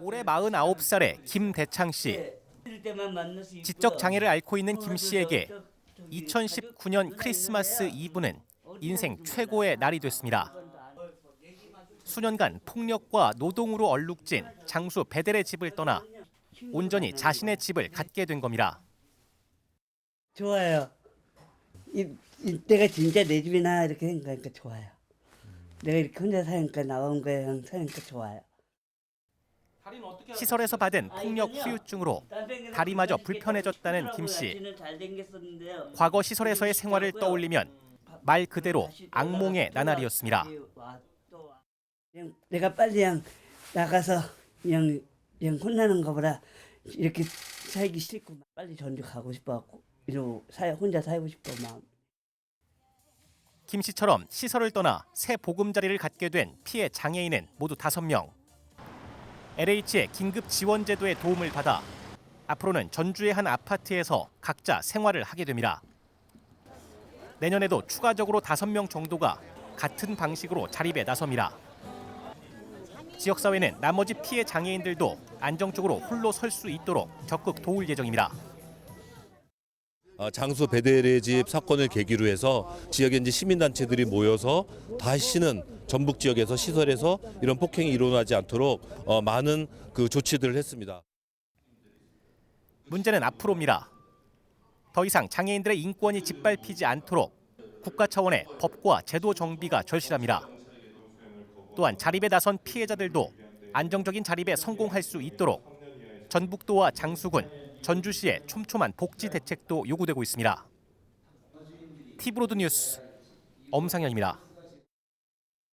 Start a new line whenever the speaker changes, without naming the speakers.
올해 49살의 김대창 씨. 지적 장애를 앓고 있는 김 씨에게 2019년 크리스마스 이브는 인생 최고의 날이 됐습니다. 수년간 폭력과 노동으로 얼룩진 장수 베델의 집을 떠나 온전히 자신의 집을 갖게 된 겁니다.
좋아요. 이, 이때가 진짜 내 집이나 이렇게 생각하니까 좋아요. 내가 이렇게 혼자 사니까 나온 거랑 사니까 좋아요.
시설에서 받은 폭력 후유증으로 다리마저 불편해졌다는 김 씨. 과거 시설에서의 생활을 떠올리면 말 그대로 악몽의 나날이었습니다.
그냥 내가 빨리 그냥 나가서 그냥 그냥 혼나는 거보다 이렇게 살기 싫고 빨리 전주 가고 싶어갖고 이러고 사 혼자 살고 싶어 마음.
김 씨처럼 시설을 떠나 새 보금자리를 갖게 된 피해 장애인은 모두 5명. LH의 긴급 지원 제도의 도움을 받아 앞으로는 전주의 한 아파트에서 각자 생활을 하게 됩니다. 내년에도 추가적으로 5명 정도가 같은 방식으로 자립에 나섭니다. 지역사회는 나머지 피해 장애인들도 안정적으로 홀로 설 수 있도록 적극 도울 예정입니다.
어, 장수 베델의 집 사건을 계기로 해서 지역의 시민단체들이 모여서 다시는 전북 지역에서 시설에서 이런 폭행이 일어나지 않도록 어, 많은 그 조치들을 했습니다.
문제는 앞으로입니다. 더 이상 장애인들의 인권이 짓밟히지 않도록 국가 차원의 법과 제도 정비가 절실합니다. 또한 자립에 나선 피해자들도 안정적인 자립에 성공할 수 있도록 전북도와 장수군, 전주시의 촘촘한 복지 대책도 요구되고 있습니다. 티브로드 뉴스 엄상현입니다.